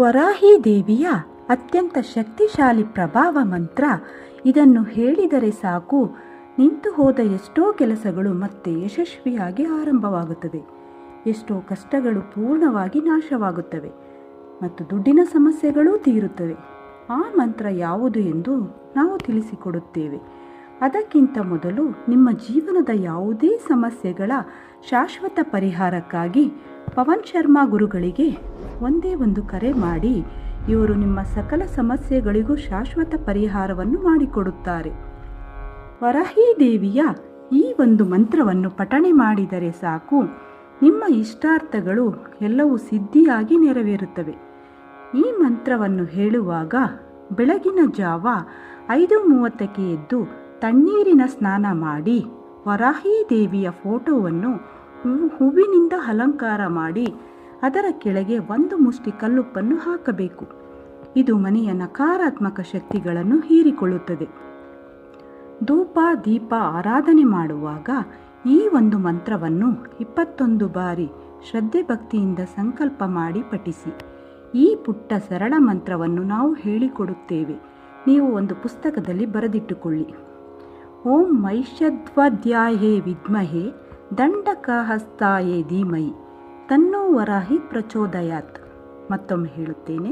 ವರಾಹಿ ದೇವಿಯ ಅತ್ಯಂತ ಶಕ್ತಿಶಾಲಿ ಪ್ರಭಾವ ಮಂತ್ರ ಇದನ್ನು ಹೇಳಿದರೆ ಸಾಕು. ನಿಂತು ಹೋದ ಎಷ್ಟೋ ಕೆಲಸಗಳು ಮತ್ತೆ ಯಶಸ್ವಿಯಾಗಿ ಆರಂಭವಾಗುತ್ತದೆ. ಎಷ್ಟೋ ಕಷ್ಟಗಳು ಪೂರ್ಣವಾಗಿ ನಾಶವಾಗುತ್ತವೆ ಮತ್ತು ದುಡ್ಡಿನ ಸಮಸ್ಯೆಗಳೂ ತೀರುತ್ತವೆ. ಆ ಮಂತ್ರ ಯಾವುದು ಎಂದು ನಾವು ತಿಳಿಸಿಕೊಡುತ್ತೇವೆ. ಅದಕ್ಕಿಂತ ಮೊದಲು ನಿಮ್ಮ ಜೀವನದ ಯಾವುದೇ ಸಮಸ್ಯೆಗಳ ಶಾಶ್ವತ ಪರಿಹಾರಕ್ಕಾಗಿ ಪವನ್ ಶರ್ಮಾ ಗುರುಗಳಿಗೆ ಒಂದೇ ಒಂದು ಕರೆ ಮಾಡಿ ಇವರು ನಿಮ್ಮ ಸಕಲ ಸಮಸ್ಯೆಗಳಿಗೂ ಶಾಶ್ವತ ಪರಿಹಾರವನ್ನು ಮಾಡಿಕೊಡುತ್ತಾರೆ. ವರಾಹಿ ದೇವಿಯ ಈ ಒಂದು ಮಂತ್ರವನ್ನು ಪಠಣೆ ಮಾಡಿದರೆ ಸಾಕು, ನಿಮ್ಮ ಇಷ್ಟಾರ್ಥಗಳು ಎಲ್ಲವೂ ಸಿದ್ಧಿಯಾಗಿ ನೆರವೇರುತ್ತವೆ. ಈ ಮಂತ್ರವನ್ನು ಹೇಳುವಾಗ ಬೆಳಗಿನ ಜಾವ ಐದು ಮೂವತ್ತಕ್ಕೆ ಎದ್ದು ತಣ್ಣೀರಿನ ಸ್ನಾನ ಮಾಡಿ ವರಾಹಿ ದೇವಿಯ ಫೋಟೋವನ್ನು ಹೂವಿನಿಂದ ಅಲಂಕಾರ ಮಾಡಿ ಅದರ ಕೆಳಗೆ ಒಂದು ಮುಷ್ಟಿ ಕಲ್ಲುಪ್ಪನ್ನು ಹಾಕಬೇಕು. ಇದು ಮನೆಯ ನಕಾರಾತ್ಮಕ ಶಕ್ತಿಗಳನ್ನು ಹೀರಿಕೊಳ್ಳುತ್ತದೆ. ಧೂಪ, ದೀಪ ಆರಾಧನೆ ಮಾಡುವಾಗ ಈ ಒಂದು ಮಂತ್ರವನ್ನು ಇಪ್ಪತ್ತೊಂದು ಬಾರಿ ಶ್ರದ್ಧೆ ಭಕ್ತಿಯಿಂದ ಸಂಕಲ್ಪ ಮಾಡಿ ಪಠಿಸಿ. ಈ ಪುಟ್ಟ ಸರಳ ಮಂತ್ರವನ್ನು ನಾವು ಹೇಳಿಕೊಡುತ್ತೇವೆ. ನೀವು ಒಂದು ಪುಸ್ತಕದಲ್ಲಿ ಬರೆದಿಟ್ಟುಕೊಳ್ಳಿ. ಓಂ ಮೈಷಧ್ವಧ್ಯಾಯೇ ವಿದ್ಮಹೆ ದಂಡಕಹಸ್ತಾಯೇ ಧೀಮಹಿ. ತನ್ನೋ ವರಾಹಿ ಪ್ರಚೋದಯಾತ್. ಮತ್ತೊಮ್ಮೆ ಹೇಳುತ್ತೇನೆ,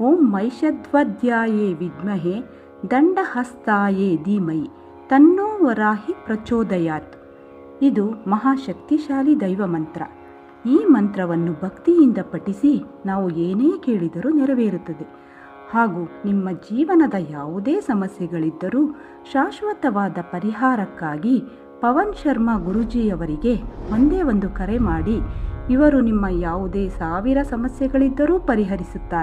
ಓಂ ಮೈಷಧ್ವಧ್ಯಾಯೇ ವಿದ್ಮಹೆ ದಂಡಹಸ್ತಾಯೇ ಧೀಮಯಿ ತನ್ನೋ ವರಾಹಿ ಪ್ರಚೋದಯಾತ್. ಇದು ಮಹಾಶಕ್ತಿಶಾಲಿ ದೈವ ಮಂತ್ರ ಈ ಮಂತ್ರವನ್ನು ಭಕ್ತಿಯಿಂದ ಪಠಿಸಿ ನಾವು ಏನೇ ಕೇಳಿದರೂ ನೆರವೇರುತ್ತದೆ. ಹಾಗೂ ನಿಮ್ಮ ಜೀವನದ ಯಾವುದೇ ಸಮಸ್ಯೆಗಳಿದ್ದರೂ ಶಾಶ್ವತವಾದ ಪರಿಹಾರಕ್ಕಾಗಿ ಪವನ್ ಶರ್ಮಾ ಗುರುಜಿಯವರಿಗೆ ಒಂದೇ ಒಂದು ಕರೆ ಮಾಡಿ ಇವರು ನಿಮ್ಮ ಯಾವುದೇ ಸಾವಿರ ಸಮಸ್ಯೆಗಳಿದ್ದರೂ ಪರಿಹರಿಸುತ್ತಾರೆ.